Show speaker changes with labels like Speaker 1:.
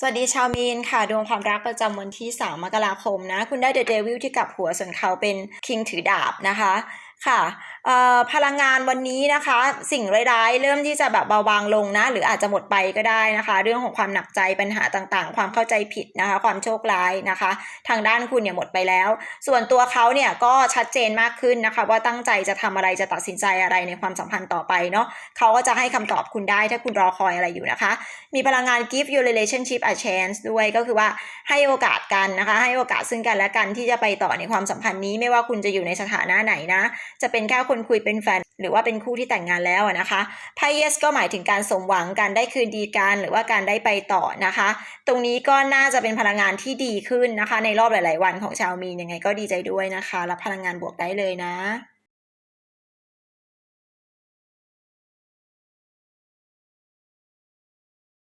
Speaker 1: สวัสดีชาวมีนค่ะ ดวงความรักประจำวันที่ 3 มกราคมนะ คุณได้เดอะเดวิลที่กลับหัวส่วนเขาเป็นคิงถือดาบนะคะ ค่ะ พลังงานวันนี้นะคะ สิ่งร้ายๆ เริ่มที่จะแบบเบาบางลงนะ หรืออาจจะหมดไปก็ได้นะคะ เรื่องของความหนักใจปัญหาต่างๆ ความเข้าใจผิดนะคะ ความโชคร้ายนะคะ ทางด้านคุณเนี่ยหมดไปแล้ว ส่วนตัวเขาเนี่ยก็ชัดเจนมากขึ้นนะคะ ว่าตั้งใจจะทำอะไรจะตัดสินใจอะไรในความสัมพันธ์ต่อไปเนาะเขาก็จะให้คำตอบคุณได้ถ้าคุณรอคอยอะไรอยู่นะคะ มีพลังงาน give your relationship a chance ด้วยก็คือว่าให้โอกาสกันนะคะ ให้โอกาสซึ่งกันและกันที่จะไปต่อในความสัมพันธ์นี้ไม่ว่าคุณจะอยู่ในสถานะไหนนะ จะเป็นแค่คนคุยเป็นแฟน หรือว่าเป็นคู่ที่แต่งงานแล้วนะคะไพ่ yes ก็หมายถึงการสมหวังการได้คืนดีกันหรือว่าการได้ไปต่อนะคะ ตรงนี้ก็น่าจะเป็นพลังงานที่ดีขึ้นนะคะ ในรอบหลาย ๆ วันของชาวมีนยังไงก็ดีใจด้วยนะคะ รับพลังงานบวกได้เลยนะ